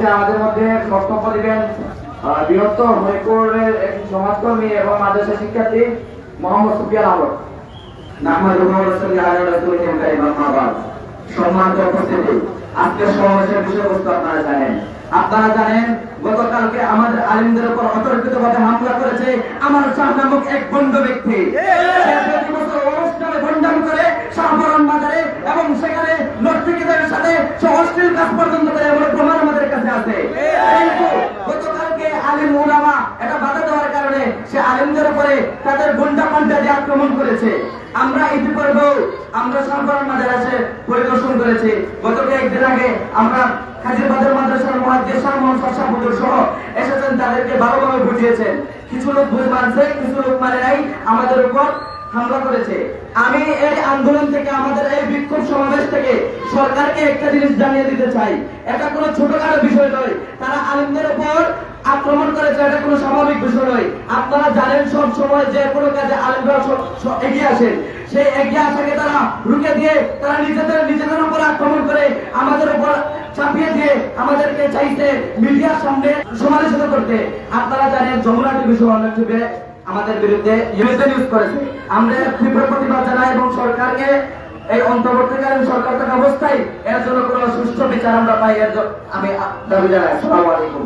মুহূর্তে আমাদের মধ্যে বক্তব্য দিবেন বৃহত্তর হরিপুরের এক সমাজকর্মী এবং মাদ্রাসা শিক্ষার্থী মোহাম্মদ সুফিয়ান আহমদ। আমাদের আমার নামক এক বন্ধ ব্যক্তি। করে এবং সেখানে উপরে তাদের গুন্ডা পান্ডা দিয়ে আক্রমণ করেছে। আমরা ইতিপূর্বে আমরা সাধারণ মাদ্রাসে পরিদর্শন করেছি। গত কয়েকদিন আগে আমরা খাজিরবাজার মাদ্রাসার মহাদ্দেশ মোহাম্মদ শাহ সহ এসেছেন, তাদেরকে ভালোভাবে বুঝিয়েছেন। কিছু লোক বুঝ মানছে, কিছু লোক মানে নাই, আমাদের উপর হামলা করেছে। আমি এই আন্দোলন থেকে, আমাদের এই বিক্ষোভ সমাবেশ থেকে সরকারকে একটা জিনিস জানিয়ে দিতে চাই। এটা কোনো ছোটখাটো বিষয় নয় আক্রমণ করেছে এটা কোনো স্বাভাবিক বিষয় নয়। আপনারা জানেন সব সময় যে কোনো কাজে আলিমরা এগিয়ে আসেন সেই এগিয়ে আসাকে তারা রুখে দিয়ে তারা নিজেদের নিজেদের উপর আক্রমণ করে আমাদের উপর চাপিয়ে দিয়ে আমাদেরকে চাইতে মিডিয়ার সামনে সমালোচনা করতে। আপনারা জানেন যমুনা টিভি সহ অনেক টিভি আমাদের বিরুদ্ধে ইমেজে নিউজ করেছে। আমরা তীব্র প্রতিবাদ জানাই এবং সরকারকে এই অন্তর্বর্তীকালীন সরকার থাকা অবস্থায় এর জন্য কোনো সুষ্ঠু বিচার আমরা পাই এর আমি দাবি জানাই। আসসালামু আলাইকুম।